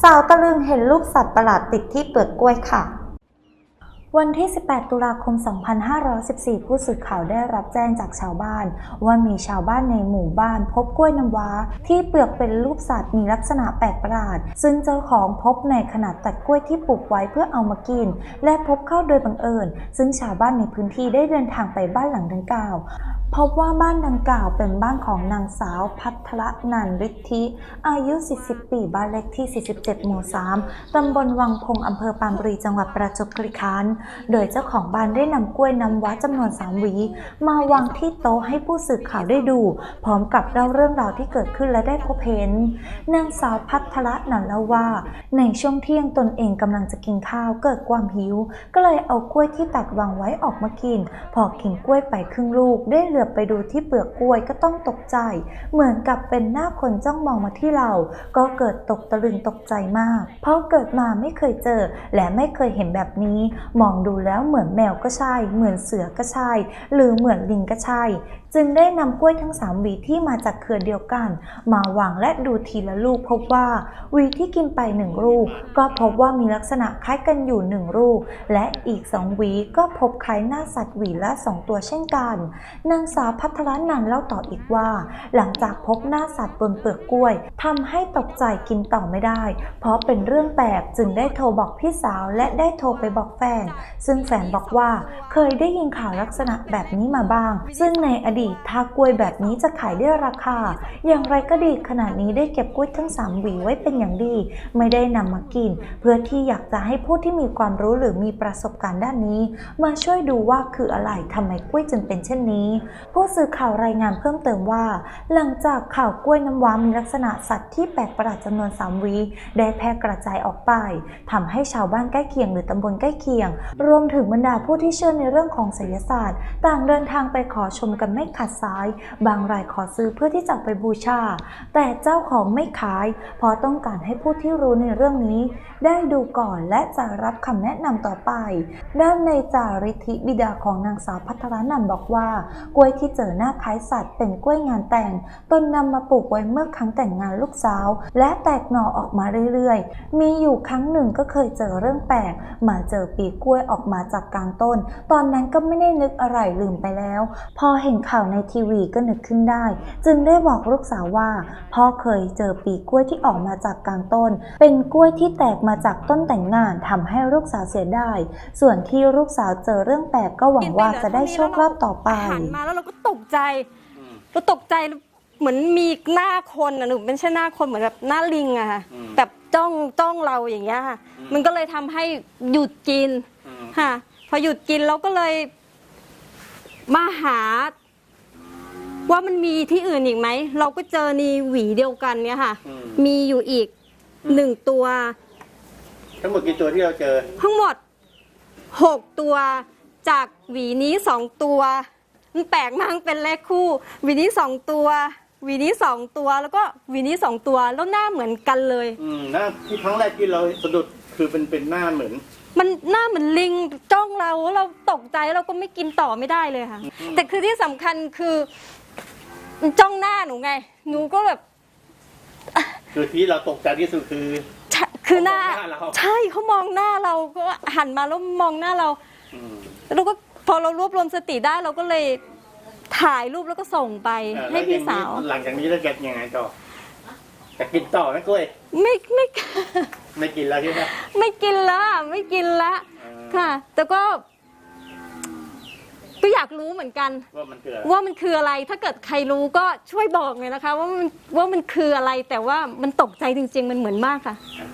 สาวตะลึงเห็นรูปสัตว์ประหลาดติดที่เปลือกกล้วยค่ะ วันที่ 18 ตุลาคม 2514 ผู้สื่อข่าวได้รับแจ้งจากชาวบ้าน ว่ามีชาวบ้านในหมู่บ้าน พบกล้วยน้ำว้า ที่เปลือกเป็นรูปสัตว์มีลักษณะแปลกประหลาด ซึ่งเจ้าของพบในขนาดตัดกล้วยที่ปลูกไว้เพื่อเอามากิน และพบเข้าโดยบังเอิญ ซึ่งชาวบ้านในพื้นที่ได้เดินทางไปบ้านหลังดังกล่าว พบว่าบ้านดังกล่าวเป็นบ้านของนางสาวพัทรนันฤทธิ อายุ 40 ปี บ้านเลขที่ 47 หมู่ 3 ตำบลวังพงอำเภอปานบุรี จังหวัดประจวบคีรีขันธ์ โดยเจ้าของบ้านได้นำกล้วยน้ำว้าจำนวน 3 หวี มาวางที่โต๊ะให้ผู้สื่อข่าวได้ดู พร้อมกับเล่าเรื่องราวที่เกิดขึ้นและได้พบเห็น นางสาวพัทรนันเล่าว่า ในช่วงเที่ยงตนเองกำลังจะกินข้าวเกิดความหิว ก็เลยเอากล้วยที่ตัดวางไว้ออกมากิน พอกินกล้วยไปครึ่งลูกได้เหลือบไปดูที่เปลือกกล้วยก็ต้องตกใจ เหมือนกับเป็นหน้าคนจ้องมองมาที่เรา ก็เกิดตกตะลึงตกใจมาก เพราะเกิดมาไม่เคยเจอ และไม่เคยเห็นแบบนี้ มองดูแล้วเหมือนแมวก็ใช่ เหมือนเสือก็ใช่ หรือเหมือนลิงก็ใช่ จึงได้นำกล้วยทั้งสามหวีที่มาจากเครือเดียวกัน มาวางและดูทีละลูกพบว่าหวีที่กินไปหนึ่งลูกก็พบว่ามีลักษณะคล้ายกันอยู่หนึ่งลูกและอีกสองหวีก็พบคล้ายหน้าสัตว์หวีละสองตัวเช่นกันนางสาวพัทรนันท์เล่าต่ออีกว่า หลังจากพบหน้าสัตว์บนเปลือกกล้วยทำให้ตกใจกินต่อไม่ได้ เพราะเป็นเรื่องแปลกจึงได้โทรบอกพี่สาวและได้โทรไปบอกแฟน ซึ่งแฟนบอกว่าเคยได้ยินข่าวลักษณะแบบนี้มาบ้าง ซึ่งในอดีตถ้ากล้วยแบบนี้จะขายได้ราคา อย่างไรก็ดีขณะนี้ได้เก็บกล้วยทั้งสามหวีไว้เป็นอย่างดี ไม่ได้นำมากิน เพื่อที่อยากจะให้ผู้ที่มีความรู้หรือมีประสบการณ์ด้านนี้ มาช่วยดูว่าคืออะไรทำไมกล้วยจึงเป็นเช่นนี้ผู้สื่อข่าวรายงานเพิ่มเติมว่า หลังจากข่าวกล้วยน้ำว้ามีลักษณะสัตว์ที่แปลกประหลาดจำนวนสามวีได้แพร่กระจายออกไปทำให้ชาวบ้านใกล้เคียงหรือตำบลใกล้เคียง รวมถึงบรรดาผู้ที่เชื่อในเรื่องของไสยศาสตร์ ต่างเดินทางไปขอชมกันไม่ขาดสาย บางรายขอซื้อเพื่อที่จะไปบูชา แต่เจ้าของไม่ขาย เพราะต้องการให้ผู้ที่รู้ในเรื่องนี้ ได้ดูก่อนและจะรับคำแนะนำต่อไป ด้านในจาริธิบิดาของนางสาวพัทรนันบอกว่ากล้วยที่เจอหน้าคล้ายสัตว์เป็นกล้วยงานแต่งตนนำมาปลูกไว้เมื่อครั้งแต่งงานลูกสาว และแตกหน่อออกมาเรื่อยๆ มีอยู่ครั้งหนึ่งก็เคยเจอเรื่องแปลกมาเจอปีกล้วยออกมาจากกลางต้น ตอนนั้นก็ไม่ได้นึกอะไรลืมไปแล้ว พอเห็นข่าวในทีวีก็นึกขึ้นได้ จึงได้บอกลูกสาวว่าพ่อเคยเจอปีกล้วยที่ออกมาจากกลางต้น เป็นกล้วยที่แตกมาจากต้นแต่งงานทำให้ลูกสาวเสียได้ส่วนที่ลูกสาวเจอเรื่องแปลกก็หวังว่าจะได้โชคลาภต่อไปแล้วเราก็ตกใจอืมเราตกใจเหมือนมีหน้าคนอะหนูไม่ใช่หน้าคนเหมือนแบบหน้าลิงอะค่ะอืมแบบจ้องจ้องเราอย่างเงี้ยค่ะอืมมันก็เลยทำให้หยุดกินอืมค่ะ พอหยุดกินเราก็เลยมาหา ว่ามันมีที่อื่นอีกไหม เราก็เจอในหวีเดียวกันเนี่ยค่ะอืมมีอยู่อีกหนึ่งตัว ทั้งหมดกี่ตัวที่เราเจอ ทั้งหมดหกตัวจากหวีนี้สองตัว มันแปลกมากมันเป็นเลขคู่หวีนี้สองตัวหวีนี้สองตัวแล้วก็หวีนี้สองตัวแล้วหน้าเหมือนกันเลย อืมหน้าที่ครั้งแรกที่เราสะดุดคือเป็นเป็นหน้าเหมือน มันหน้าเหมือนลิงจ้องเราเราตกใจเราก็ไม่กินต่อไม่ได้เลยค่ะ แต่คือที่สำคัญคือมันจ้องหน้าหนูไง หนูก็แบบ คือที่เราตกใจที่สุดคือใช่คือหน้าเขามองหน้าเราใช่เขามองหน้าเราก็หันมาแล้วมองหน้าเราอืมแล้วก็พ อเรารวบรวมสติได้เราก็เลยถ่ายรูปแล้วก็ส่งไปเอ่อให้พี่สาว แล้อย่งนี้หลังจากนี้เราจะยังไงต่อจะกินต่อไหมกล้วย ไม่ไม่ ไม่กินแล้วใช่ไหมไม่กินละไม่กินละอ่าค่ะ แต่ก็ ก็อยากรู้เหมือนกัน ว่ามันเกิดว่ามันคืออะไรถ้าเกิดใครรู้ก็ช่วยบอกหน่อยนะคะ ว่ามันว่ามันคืออะไรแต่ว่ามันตกใจจริง ๆ มันเหมือนมากค่ะ